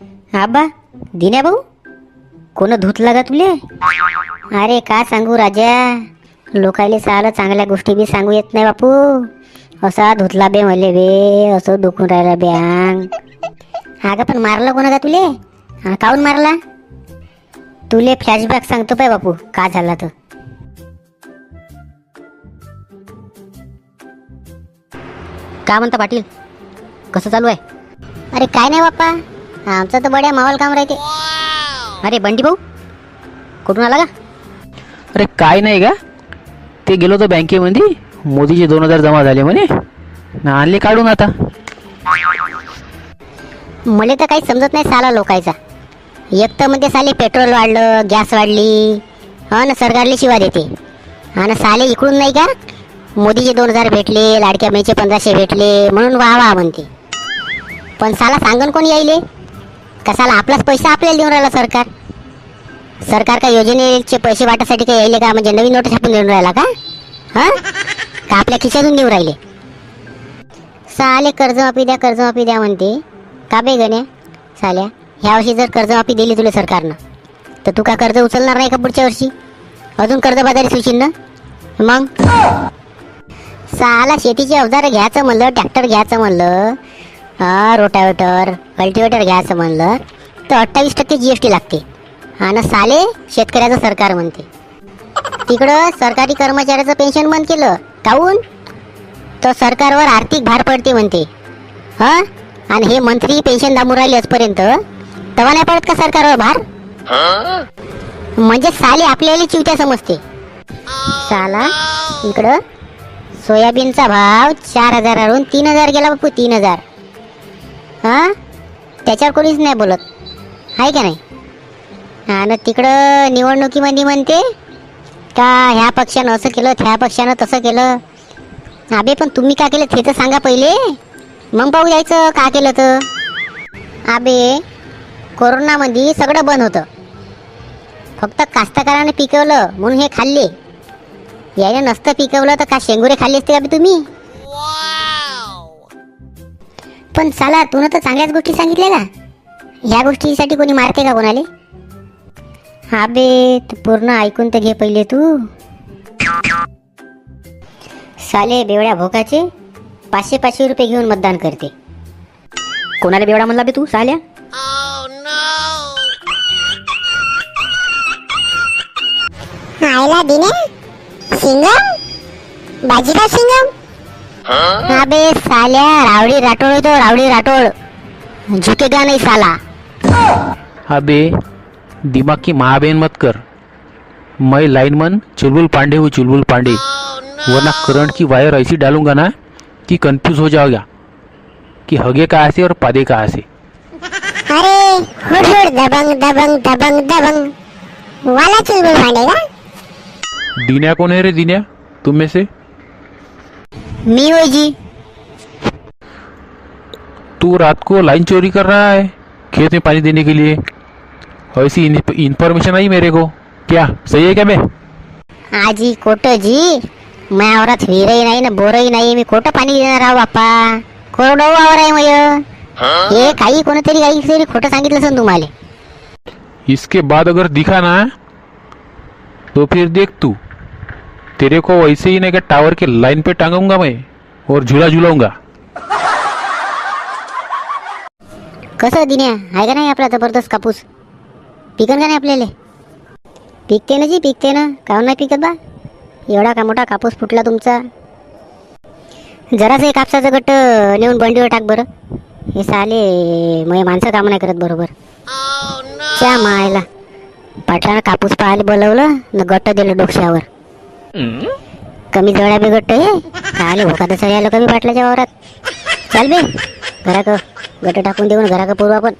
आबा दिन्या भाऊ? कोण धुतला का तुले? अरे का सांगू राजा? लोकायले साला चांगल्या गोष्टी बी सांगू येत नाही बापू. असा धुतला बे मले बे असं दुखून राहिला बे अंग अगं पण मारला कोण का तुले? काऊन काहून मारला? तुले फ्लॅशबॅक सांगतो पाय बापू का झाला तर. का म्हणता पाटील? कसं चालू आहे? अरे काय नाही बाप्पा. आमचं तर बड्या मावल काम राहते. अरे बंडी भाऊ कुठून आला का? अरे काय नाही का? ते गेलो होतो बँकेमध्ये. मोदीचे दोन हजार जमा झाले म्हणे. न आणले काढून आता. मला तर काही समजत नाही साला लोकायचा. एक तर मध्ये साले पेट्रोल वाढलं गॅस वाढली. हा ना सरकारले शिवा देते. हा ना साले इकडून नाही का? मोदीचे दोन हजार भेटले लाडक्या बहिणीचे पंधराशे भेटले म्हणून वा वा म्हणते. पण साला सांगन कोण यायले? का आपलाच पैसा आपल्याला देऊन राहिला सरकार? सरकार का योजनेचे पैसे वाटासाठी काही यायले का? म्हणजे नवीन नोट छापून देऊन राहिला का? हा? का आपल्या खिशातून देऊन राहिले? साले कर्जमाफी द्या कर्जमाफी द्या म्हणते. का बे गण्या? साल्या ह्या वर्षी जर कर्जमाफी दिली तुला सरकारनं तर तू का कर्ज उचलणार नाही का पुढच्या वर्षी? अजून कर्जबाजारी सुशील ना? मग? साला शेतीची अवजारं घ्यायचं म्हणलं ट्रॅक्टर घ्यायचं म्हणलं हा रोटावेटर. कल्टिवेटर घ्यायचं म्हणलं. तर अठ्ठावीस टक्के जी एस टी लागते. आणि साले? शेतकऱ्याचं सरकार म्हणते. तिकडं सरकारी कर्मचाऱ्याचं पेन्शन बंद केलं. काऊन? तर सरकारवर आर्थिक भार पडते म्हणते. हा? आणि हे मंत्री पेन्शन दाबून राहिले आजपर्यंत. तेव्हा नाही पडत का सरकारवर भार? म्हणजे साले आपल्याला चिवत्या समजते. साला इकडं. सोयाबीनचा भाव चार हजारावरून तीन हजार गेला बापू तीन हजार. हा? त्याच्यावर कोणीच नाही बोलत. आहे का नाही? आणि तिकडं निवडणुकीमध्ये म्हणते का ह्या पक्षानं असं केलं त्या पक्षानं तसं केलं. अबे पण तुम्ही का केलं? ते तर सांगा पहिले. मग पाहू यायचं का केलं तर. अबे कोरोनामध्ये सगळं बंद होतं. फक्त कास्तकाराने पिकवलं म्हणून हे खाल्ले. याने नसतं पिकवलं तर का शेंगुरे खाल्ले असते का तुम्ही? पण साला तू तर चांगल्याच गोष्टी सांगितल्या ना. ह्या गोष्टीसाठी कोणी मारते का कोणाले? हा बे तू पूर्ण ऐकून तर घे पहिले तू. साले बेवड्या भोकाचे पाचशे पाचशे रुपये घेऊन मतदान करते. कोणाला बेवडा म्हणला बे तू साल्या? आयला दिने सिंगम? बाजीराव सिंगम? हा बे साल्या रावडी राठोड तो रावडी राठोड. झुकेगा नाही साला. अबे दिमाग की महाबेन मत कर. मैं लाइनमैन चुलबुल पांडे हूँ चुलबुल पांडे. वरना करंट की वायर ऐसी डालूंगा ना कि कंफ्यूज हो जाओगा कि हगे कहाँ से और पादे कहाँ से अरे हुड हुड दबंग दबंग दबंग दबंग. वाला चुलबुल पांडे का? दीन्या कौन है रे दीन्या? तुम में से? मी होय जी। तू रात को लाइन चोरी कर रहा है खेत में पानी देने के लिए। ऐसी इन्फॉर्मेशन आई मेरे को। क्या सही है क्या बे? आजी कोट जी। मायावरात विहीरही नाही ना बोरही नाही मी कोटं पाणी देणार आहो बाप्पा कोरडं वावर आहे मय हे काही कोणतरी काही तरी खोटं सांगितलं असेल तुम्हाला इसके बाद अगर दिखा ना तो फिर देख तू। तेरे को वैसे ही नहीं कि टावर के लाइन पे टांगूंगा मैं और झूला झुलाऊंगा। कसं दिन्या? आहे का नाही आपला जबरदस्त कापूस? पिकन का नाही आपल्याला? पिकते ना जी पिकते ना. काहून नाही पिकत बा? एवढा का मोठा कापूस फुटला तुमचा? जरासं एक कापसाचं गट्ट नेऊन बंडीवर टाक बरं. हे साले मग माणसं कामं नाही करत बरोबर. त्या मायला. पाटलानं कापूस पाहायला बोलवलं न गट्ट दिलं डोक्यावर. कमी जळा बी गट्ट हे आले भोकात आलो कमी पाटलाच्या वावरात. चाल बे घराक गट टाकून देऊन घराक पुरवा पण